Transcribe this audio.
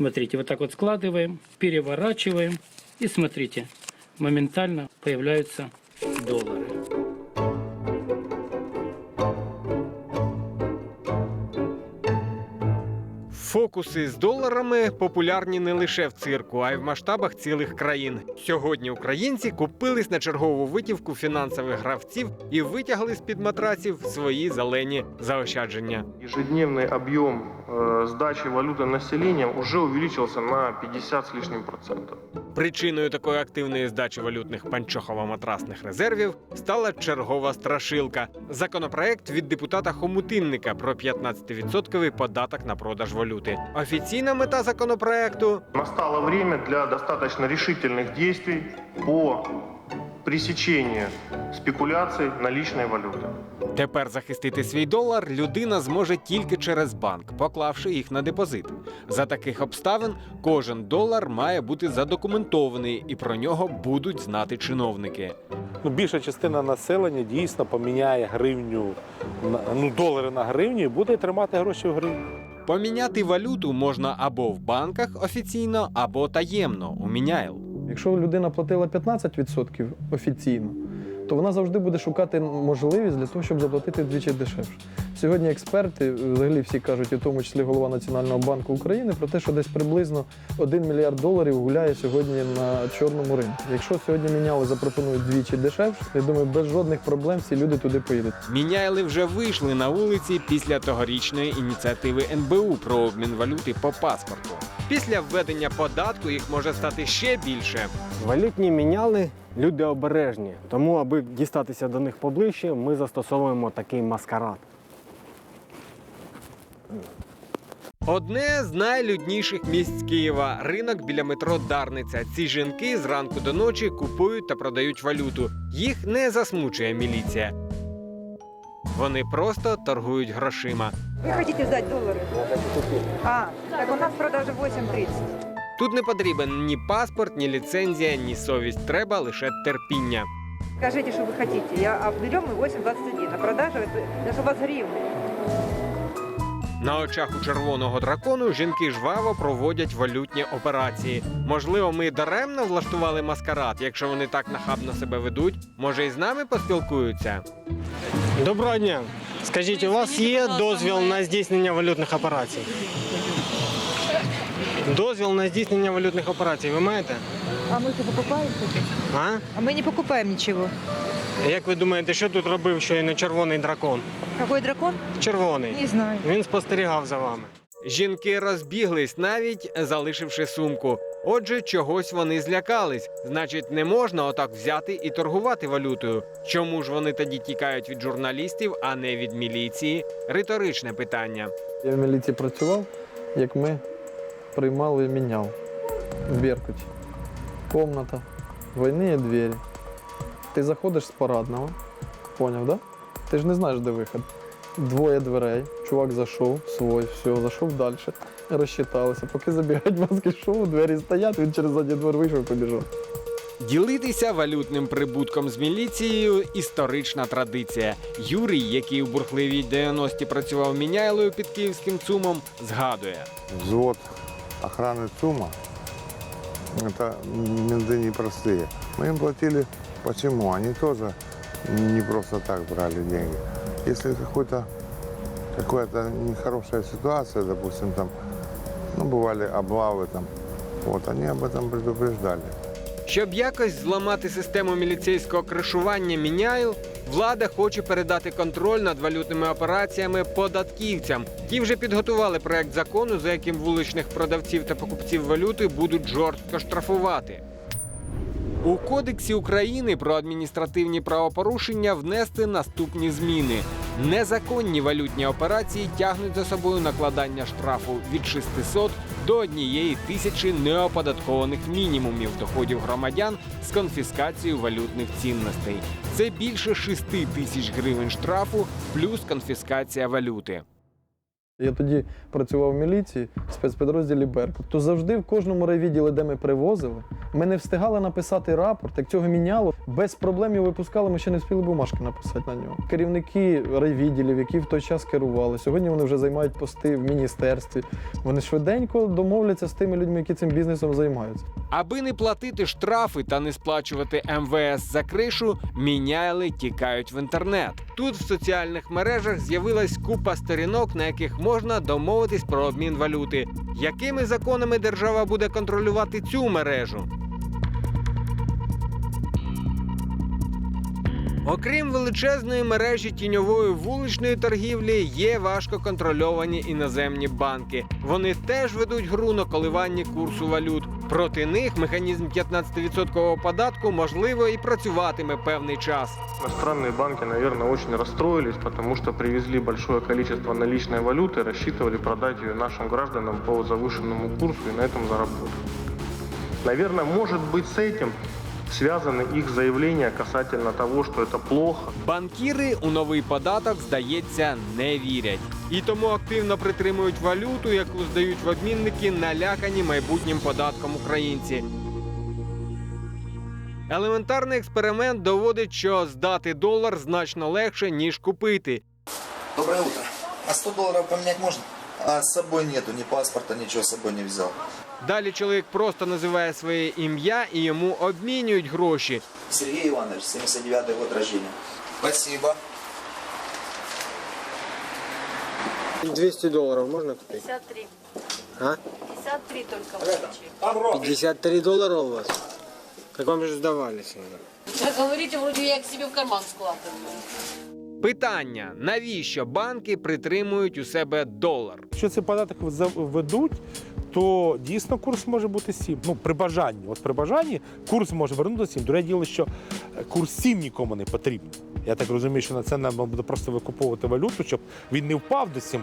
Смотрите, вот так вот складываем, переворачиваем и смотрите, моментально появляются доллары. Фокуси з доларами популярні не лише в цирку, а й в масштабах цілих країн. Сьогодні українці купились на чергову витівку фінансових гравців і витягли з під матраців свої зелені заощадження. Ежедневный объем э, сдачи валюты населением уже увеличился на 50 с лишним процентов. Причиною такої активної здачі валютних панчохово-матрасних резервів стала чергова страшилка законопроект від депутата Хомутинника про 15% податок на продаж валюти. Офіційна мета законопроекту Настало время для достаточно рішительних дій по пресечению спекуляций наличной валюты. Тепер захистити свій долар людина зможе тільки через банк, поклавши їх на депозит. За таких обставин кожен долар має бути задокументований, і про нього будуть знати чиновники. Ну, більша частина населення дійсно поміняє гривню на ну, долари на гривню і буде тримати гроші в гривні. Поміняти валюту можна або в банках офіційно, або таємно у Міняйл. Якщо людина платила 15% офіційно, то вона завжди буде шукати можливість для того, щоб заплатити вдвічі дешевше. Сьогодні експерти, взагалі всі кажуть, в тому числі голова Національного банку України, про те, що десь приблизно 1 мільярд доларів гуляє сьогодні на чорному ринку. Якщо сьогодні міняли, запропонують двічі дешевше, я думаю, без жодних проблем всі люди туди поїдуть. Міняйли вже вийшли на вулиці після тогорічної ініціативи НБУ про обмін валюти по паспорту. Після введення податку їх може стати ще більше. Валютні міняли люди обережні, тому, аби дістатися до них поближче, ми застосовуємо такий маскарад. Одне з найлюдніших місць Києва ринок біля метро Дарниця. Ці жінки зранку до ночі купують та продають валюту. Їх не засмучує міліція. Вони просто торгують грошима. Вы хотите сдать доллары? А, так у нас продажа 8.30. Тут не потрібен ні паспорт, ні ліцензія, ні совість. Треба лише терпіння. Скажите, что вы хотите. Я а берем мы 8.21. А продажа это, это же у вас гривны. На очах у червоного дракону жінки жваво проводять валютні операції. Можливо, ми даремно влаштували маскарад. Якщо вони так нахабно себе ведуть, може і з нами поспілкуються. Доброго дня. Скажіть, у вас є дозвіл на здійснення валютних операцій? Дозвіл на здійснення валютних операцій ви маєте? А мы что, покупаем что-то? А? А мы не покупаем ничего. Як ви думаєте, що тут робив щойно червоний дракон? Какой дракон? Червоний. Не знаю. Він спостерігав за вами. Жінки розбіглись, навіть залишивши сумку. Отже, чогось вони злякались. Значить, не можна отак взяти і торгувати валютою. Чому ж вони тоді тікають від журналістів, а не від міліції? Риторичне питання. Я в міліції працював, як ми приймали і міняв в Беркуті. Комната, війни двері. Ти заходиш з парадного, поняв, да? Ти ж не знаєш, де вихід. Двоє дверей, чувак зайшов, свой, все, зайшов далі, розчиталися. Поки забігають маски шоу, двері стоять, він через задній двор вийшов і побіжав. Ділитися валютним прибутком з міліцією історична традиція. Юрій, який у бурхливій 90-ті працював міняйлою під київським цумом, згадує. взвод охраны ЦУМа, это менты непростые. Мы им платили почему? Они тоже не просто так брали деньги. Если какой-то какая-то нехорошая ситуация, допустим, там, ну, бывали облавы там, вот, они об этом предупреждали. Щоб якось зламати систему міліцейського кришування міняйл, влада хоче передати контроль над валютними операціями податківцям. Ті вже підготували проект закону, за яким вуличних продавців та покупців валюти будуть жорстко штрафувати. У Кодексі України про адміністративні правопорушення внести наступні зміни. Незаконні валютні операції тягнуть за собою накладання штрафу від 600 до однієї тисячі неоподаткованих мінімумів доходів громадян з конфіскацією валютних цінностей. Це більше 6 тисяч гривень штрафу плюс конфіскація валюти. Я тоді працював в міліції в спецпідрозділі Беркут. То завжди в кожному райвідділі, де ми привозили, ми не встигали написати рапорт, як цього міняло. Без проблем його випускали, ми ще не встигли бумажки написати на нього. Керівники райвідділів, які в той час керували, сьогодні вони вже займають пости в міністерстві. Вони швиденько домовляться з тими людьми, які цим бізнесом займаються. Аби не платити штрафи та не сплачувати МВС за кришу, міняйли тікають в інтернет. Тут в соціальних мережах з'явилась купа сторінок, на яких можна домовитись про обмін валюти. Якими законами держава буде контролювати цю мережу? Окрім величезної мережі тіньової вуличної торгівлі, є важко контрольовані іноземні банки. Вони теж ведуть гру на коливанні курсу валют. Проти них механізм 15% податку можливо і працюватиме певний час. Иностранные банки, наверное, очень расстроились, потому что привезли большое количество наличной валюты, рассчитывали продать ее нашим гражданам по завышенному курсу и на этом заработать. Наверное, может быть с этим связаны их заявления касательно того, что это плохо. Банкіри у новий податок, здається, не вірять. І тому активно притримують валюту, яку здають в обмінники, налякані майбутнім податком українці. Елементарний експеримент доводить, що здати долар значно легше, ніж купити. Доброе утро. А 100 долларов поменять можно? А с собой нету, ни паспорта, ничего с собой не взял. Далі чоловік просто називає своє ім'я і йому обмінюють гроші. Сергей Иванович, 79 год рождения. Спасибо. 200 долларов можно купить? 53. А? 53 только получили. 53 доллара у вас? Как вам же сдавались? Как говорите, вроде я к себе в карман складываю. Питання: навіщо банки притримують у себе долар? Якщо цей податок введуть, то дійсно курс може бути 7. Ну, при бажанні. От при бажанні курс може вернути 7. Друге діло, що е, курс 7 нікому не потрібен. Я так розумію, що на це нам буде просто викуповувати валюту, щоб він не впав до 7.